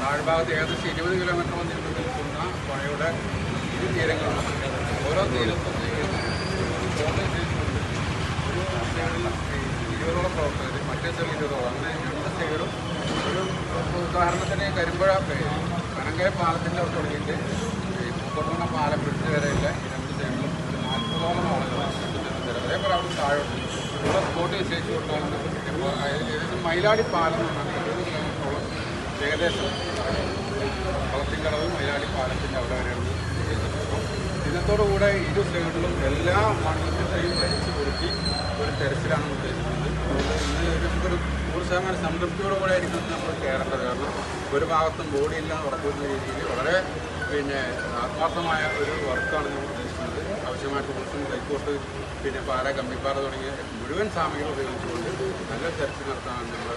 താഴ്ഭാഗത്ത് ഏകദേശം ഇരുപത് കിലോമീറ്റർ നീണ്ടു നിൽക്കുന്ന പുഴയുടെ ഇരു തീരങ്ങളാണ് ഓരോ തീരത്തും ഇരുപതോളം പ്രവർത്തകർ മറ്റേ സൈഡിൽ ഇരുപതോളം. അങ്ങനെ രണ്ട് സൈഡും ഒരു ഉദാഹരണത്തിന് കരിമ്പുഴ കനങ്കയ പാലത്തിന്റെ അവിടെ തുടങ്ങിയിട്ട് ഈ മുക്കോട്ടുമണ പാലം പിടിച്ച് വരെയുള്ള രണ്ട് സൈഡിലും ഒരു നാൽപ്പതോളം ആളുകൾ അതേപോലെ അവിടെ താഴോട്ട്. ഇവിടെ സ്പോട്ട് നിശ്ചയിച്ചു കൊടുക്കാനുള്ള മൈലാടി പാലം എന്ന് പറഞ്ഞാൽ ഇരുപത് കിലോമീറ്ററോളം ഏകദേശം കളത്തിൻകടവ് മയിലാടി പാലത്തിന്റെ അവിടെ നിശ്ചയിച്ചിട്ടുള്ളത് ഇതിനത്തോടുകൂടെ ഇരു സൈഡിലും എല്ലാ മണ്ഡലത്തിന്റെയും വലിച്ചു കൊടുത്തി ഒരു തെരച്ചിലാണ് ഉദ്ദേശിക്കുന്നത് ഇന്ന് നമുക്കൊരു നൂറ് ശതമാനം സംതൃപ്തിയോടുകൂടെ ആയിരിക്കും നമ്മൾ കയറേണ്ടത്. കാരണം ഒരു ഭാഗത്തും ബോഡി എല്ലാം ഉറപ്പുവരുന്ന രീതിയിൽ വളരെ പിന്നെ ആത്മാർത്ഥമായ ഒരു വർക്കാണ് നമ്മൾ ഉദ്ദേശിക്കുന്നത്. ആവശ്യമായിട്ട് കുറിച്ചും കൈക്കോട്ട് പിന്നെ പാറ കമ്പിപ്പാറ തുടങ്ങിയ മുഴുവൻ സാമഗ്രികൾ ഉപയോഗിച്ചുകൊണ്ട് നല്ല തെരച്ചിൽ നടത്താമെന്ന് നമ്മൾ